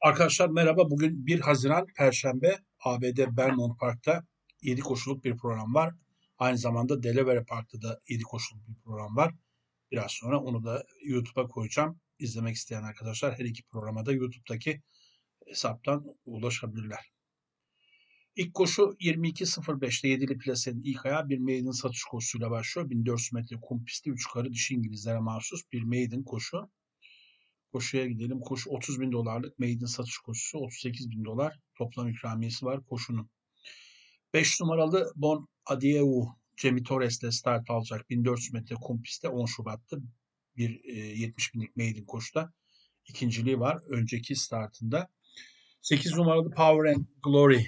Arkadaşlar merhaba. Bugün 1 Haziran Perşembe ABD Belmont Park'ta 7 koşuluk bir program var. Aynı zamanda Delaware Park'ta da 7 koşuluk bir program var. Biraz sonra onu da YouTube'a koyacağım. İzlemek isteyen arkadaşlar her iki programa da YouTube'daki hesaptan ulaşabilirler. İlk koşu 22.05'te 7'li plasenin ilk ayağı bir maiden satış koşusuyla başlıyor. 1400 metre kum pisti 3 karı dişi İngilizlere mahsus bir maiden koşu. Koşuya gidelim. Koşu 30 bin dolarlık maiden satış koşusu 38 bin dolar toplam ikramiyesi var koşunun. 5 numaralı Bon Adieu Cemi Torres ile start alacak 1400 metre kum pistte 10 Şubat'ta bir e, 70 binlik maiden koşuda ikinciliği var önceki startında. 8 numaralı Power and Glory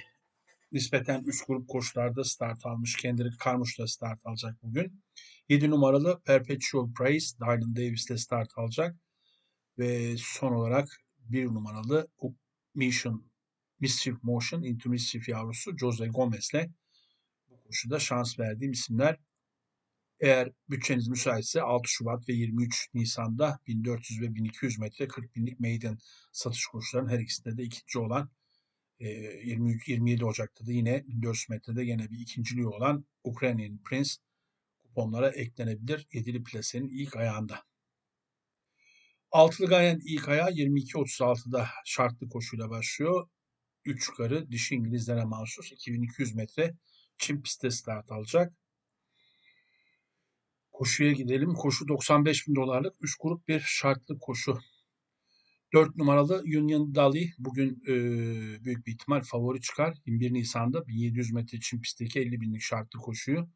nispeten üst grup koşularda start almış. Kendrick Carmouche da start alacak bugün. 7 numaralı Perpetual Praise Dylan Davis ile start alacak. Ve son olarak bir numaralı Mission Mischief Motion Into Mischief yavrusu Jose Gomez'le bu koşuda şans verdiğim isimler. Eğer bütçeniz müsaitse 6 Şubat ve 23 Nisan'da 1400 ve 1200 metre 40 binlik maiden satış koşularının her ikisinde de ikinci olan 23, 27 Ocak'ta da yine 1400 metrede yine bir ikinciliği olan Ukrayna'n Prince kuponlara eklenebilir. Yedili plasenin ilk ayağında. Altılı Gayen ilk ayağı 22.36'da şartlı koşuyla başlıyor. 3 yukarı dişi İngilizlere mahsus 2200 metre çim pistte start alacak. Koşuya gidelim. Koşu 95 bin dolarlık 3 grup bir şartlı koşu. 4 numaralı Union Dali bugün e, büyük bir ihtimal favori çıkar. 21 Nisan'da 1700 metre çim pistteki 50 binlik şartlı koşuyu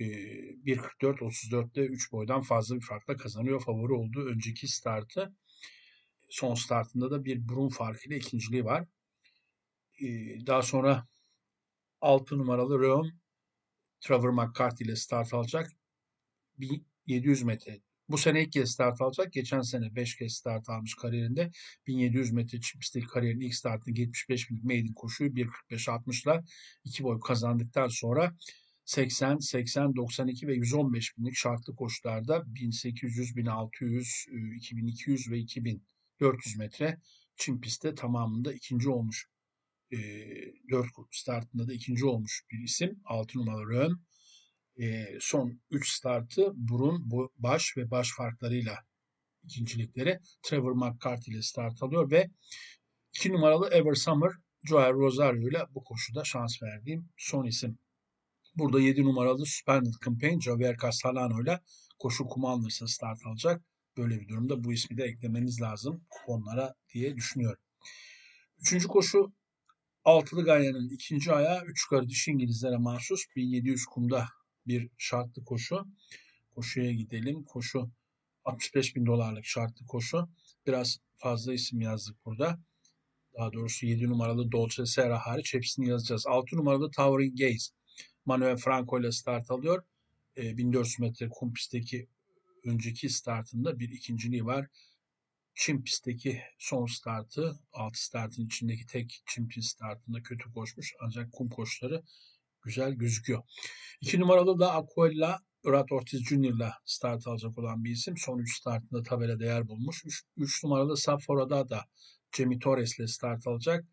1.44-34'te 3 boydan fazla bir farkla kazanıyor. Favori olduğu önceki startı. Son startında da bir burun farkıyla ikinciliği var. Daha sonra 6 numaralı Reon Trevor McCarthy ile start alacak. 1700 metre. Bu sene ilk kez start alacak. Geçen sene 5 kez start almış kariyerinde. 1700 metre çipistik kariyerin ilk startını 75 binlik maiden koşuyu 1.45-60'la 2 boy kazandıktan sonra 80, 80, 92 ve 115 binlik şartlı koşularda 1800, 1600, 2200 ve 2400 metre çim pistte tamamında ikinci olmuş. E, 4 startında da ikinci olmuş bir isim. 6 numaralı Rön. E, son 3 startı burun, baş ve baş farklarıyla ikincilikleri Trevor McCarthy ile start alıyor ve 2 numaralı Ever Summer Joel Rosario ile bu koşuda şans verdiğim son isim. Burada 7 numaralı Suspended Campaign Javier Castellano ile koşu kuma alınırsa start alacak. Böyle bir durumda bu ismi de eklemeniz lazım kuponlara diye düşünüyorum. Üçüncü koşu Altılı Ganya'nın ikinci ayağı 3 yukarı dişi İngilizlere mahsus 1700 kumda bir şartlı koşu. Koşuya gidelim. Koşu 65 bin dolarlık şartlı koşu. Biraz fazla isim yazdık burada. Daha doğrusu 7 numaralı Dolce Serra hariç hepsini yazacağız. 6 numaralı Towering Gaze Manuel Franco ile start alıyor. E, 1400 metre kum pistteki önceki startında bir ikinciliği var. Çim pistteki son startı, altı startın içindeki tek çim pist startında kötü koşmuş ancak kum koşuları güzel gözüküyor. İki numaralı da Aquella Murat Ortiz Junior ile start alacak olan bir isim. Son 3 startında tabela değer bulmuş. 3 numaralı Safora'da da Cemi Torres ile start alacak.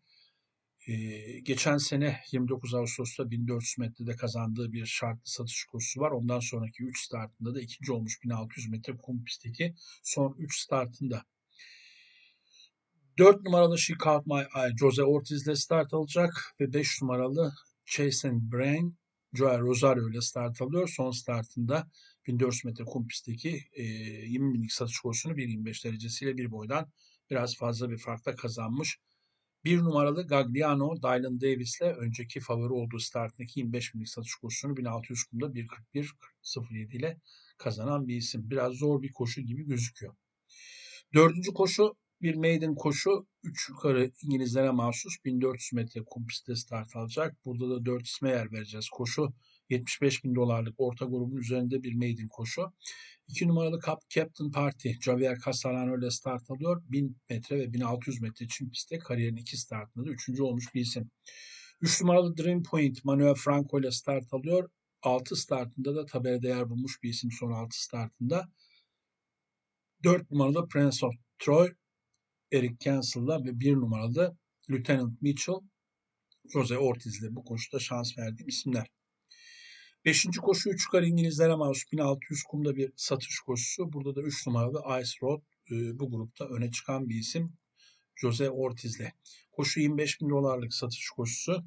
Geçen sene 29 Ağustos'ta 1400 metrede kazandığı bir şartlı satış koşusu var. Ondan sonraki 3 startında da ikinci olmuş 1600 metre kum pistteki son 3 startında. 4 numaralı She Caught My Eye Jose Ortiz ile start alacak ve 5 numaralı Jason Brain Joel Rosario ile start alıyor. Son startında 1400 metre kum pistteki e, 20 binlik satış koşusunu 1.25 derecesiyle bir boydan biraz fazla bir farkla kazanmış. Bir numaralı Gagliano, Dylan Davis'le önceki favori olduğu startındaki 25 binlik satış koşusunu 1600 kumda 1.41.07 ile kazanan bir isim. Biraz zor bir koşu gibi gözüküyor. Dördüncü koşu bir maiden koşu. 3 yukarı İngilizlere mahsus 1400 metre kum pistte start alacak. Burada da 4 isme yer vereceğiz. Koşu 75 bin dolarlık orta grubun üzerinde bir maiden koşu. 2 numaralı Cup Captain Party Javier Castellano ile start alıyor. 1000 metre ve 1600 metre için pistte kariyerin iki startında da 3. olmuş bir isim. 3 numaralı Dream Point Manuel Franco ile start alıyor. 6 startında da tabela değer bulmuş bir isim son 6 startında. 4 numaralı Prince of Troy Eric Cancel'la ve bir numaralı Lieutenant Mitchell Jose Ortiz'le bu koşuda şans verdiğim isimler. Beşinci koşu 3 yukarı İngilizlere mahsus 1600 kumda bir satış koşusu. Burada da 3 numaralı Ice Road e, bu grupta öne çıkan bir isim. Jose Ortiz'le. Koşu 25 bin dolarlık satış koşusu.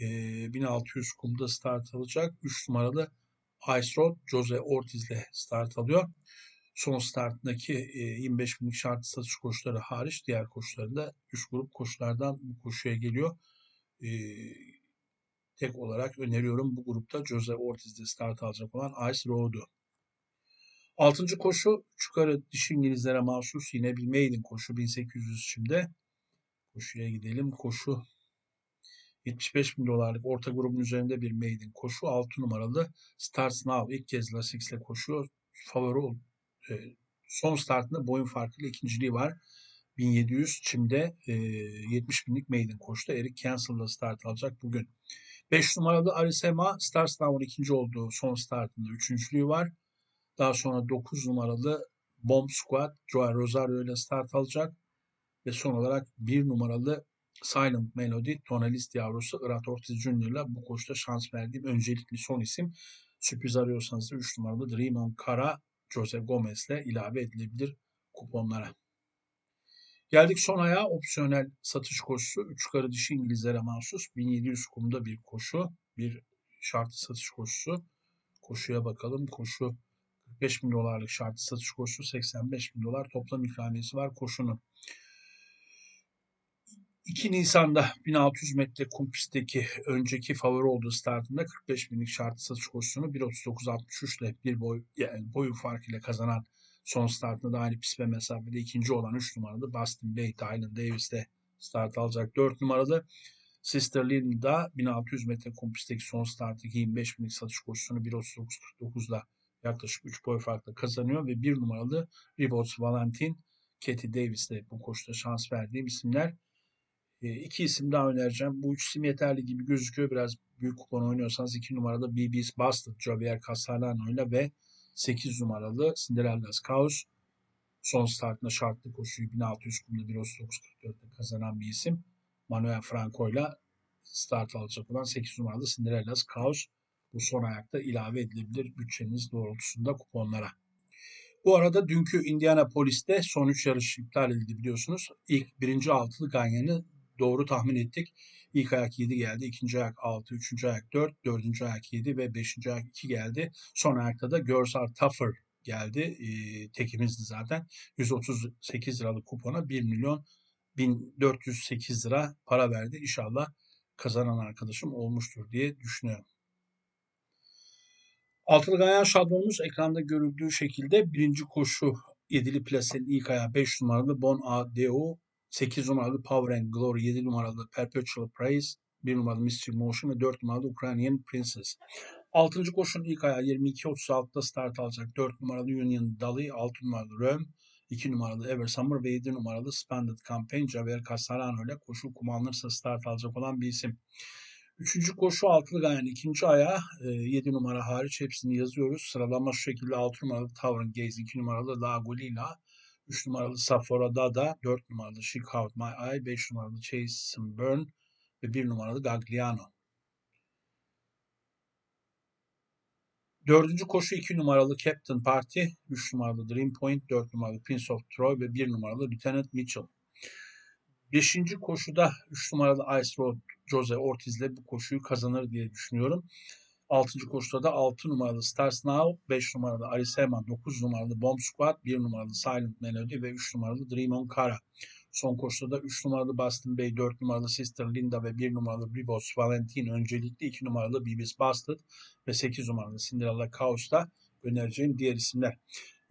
E, 1600 kumda start alacak. 3 numaralı Ice Road Jose Ortiz'le start alıyor. Son startındaki e, 25 binlik şart satış koşuları hariç diğer koşularında 3 grup koşulardan bu koşuya geliyor. E, tek olarak öneriyorum bu grupta Jose Ortiz'de start alacak olan Ice Road'u. Altıncı koşu yukarı dişi İngilizlere mahsus yine bir maiden koşu 1800 şimdi. Koşuya gidelim. Koşu 75 bin dolarlık orta grubun üzerinde bir maiden koşu. 6 numaralı Starts Now ilk kez Lasix ile koşuyor. Favori e, son startında boyun farkıyla ikinciliği var. 1700 çimde e, 70 binlik maiden koştu. Eric Cancel'la start alacak bugün. 5 numaralı Arisema Stars Now'un ikinci olduğu son startında üçüncülüğü var. Daha sonra 9 numaralı Bomb Squad Joey Rosario ile start alacak. Ve son olarak 1 numaralı Silent Melody tonalist yavrusu Irat Ortiz Jr. ile bu koşuda şans verdiğim öncelikli son isim. Sürpriz arıyorsanız da 3 numaralı Dream on Kara Jose Gomez ile ilave edilebilir kuponlara. Geldik son ayağa opsiyonel satış koşusu. Üç yukarı dişi İngilizlere mahsus 1700 kumda bir koşu. Bir şartlı satış koşusu. Koşuya bakalım. Koşu 45 bin dolarlık şartlı satış koşusu 85 bin dolar toplam ikramiyesi var koşunun. 2 Nisan'da 1600 metre kum pistteki önceki favori olduğu startında 45 binlik şartlı satış koşusunu 1.39.63 ile bir boy yani boyu farkıyla kazanan son startında da aynı pist ve mesafede ikinci olan 3 numaralı Boston Bay Tylen Davis'te start alacak. 4 numaralı Sister Linda 1600 metre kum pistteki son starttaki 25 binlik satış koşusunu 1.39.49'da yaklaşık 3 boy farkla kazanıyor ve 1 numaralı Ribots Valentin Katie Davis'te bu koşuda şans verdiğim isimler. E, iki isim daha önereceğim. Bu üç isim yeterli gibi gözüküyor. Biraz büyük kupon oynuyorsanız iki numaralı BB's Busted Javier Castellano ile ve 8 numaralı Cinderella's Chaos son startında şartlı koşuyu 1600 kumda 1.39.44'te kazanan bir isim. Manuel Franco ile start alacak olan 8 numaralı Cinderella's Chaos bu son ayakta ilave edilebilir bütçeniz doğrultusunda kuponlara. Bu arada dünkü Indianapolis'te son 3 yarış iptal edildi biliyorsunuz. İlk birinci altılı Ganyan'ı doğru tahmin ettik. İlk ayak 7 geldi, ikinci ayak 6, üçüncü ayak 4, dördüncü ayak 7 ve beşinci ayak 2 geldi. Son ayakta da Girls Are geldi. E, tekimizdi zaten. 138 liralık kupona 1 milyon 1408 lira para verdi. İnşallah kazanan arkadaşım olmuştur diye düşünüyorum. Altılı ganyan şablonumuz ekranda görüldüğü şekilde birinci koşu yedili plasenin ilk ayağı 5 numaralı Bon A 8 numaralı Power and Glory, 7 numaralı Perpetual Praise, 1 numaralı Mystery Motion ve 4 numaralı Ukrainian Princess. 6. koşunun ilk ayağı 22.36'da start alacak 4 numaralı Union Dali, 6 numaralı Röm, 2 numaralı Ever Summer ve 7 numaralı Splendid Campaign Javier Casarano ile koşu kullanılırsa start alacak olan bir isim. Üçüncü koşu altılı gayen ikinci ayağı 7 numara hariç hepsini yazıyoruz. Sıralama şu şekilde 6 numaralı Tavern Gaze, 2 numaralı La Golila, 3 numaralı Sephora Dada, 4 numaralı Chic Out My Eye, 5 numaralı Chase Burn ve 1 numaralı Gagliano. Dördüncü koşu 2 numaralı Captain Party, 3 numaralı Dream Point, 4 numaralı Prince of Troy ve 1 numaralı Lieutenant Mitchell. Beşinci koşuda 3 numaralı Ice Road Jose Ortiz ile bu koşuyu kazanır diye düşünüyorum. 6. koşuda da 6 numaralı Stars Now, 5 numaralı Arisema, 9 numaralı Bomb Squad, 1 numaralı Silent Melody ve 3 numaralı Dream on Kara. Son koşuda da 3 numaralı Boston Bay, 4 numaralı Sister Linda ve 1 numaralı Bribos Valentin öncelikli 2 numaralı Bibis Busted ve 8 numaralı Cinderella Chaos'ta önereceğim diğer isimler.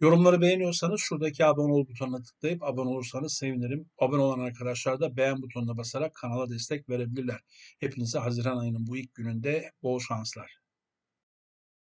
Yorumları beğeniyorsanız şuradaki abone ol butonuna tıklayıp abone olursanız sevinirim. Abone olan arkadaşlar da beğen butonuna basarak kanala destek verebilirler. Hepinize Haziran ayının bu ilk gününde bol şanslar.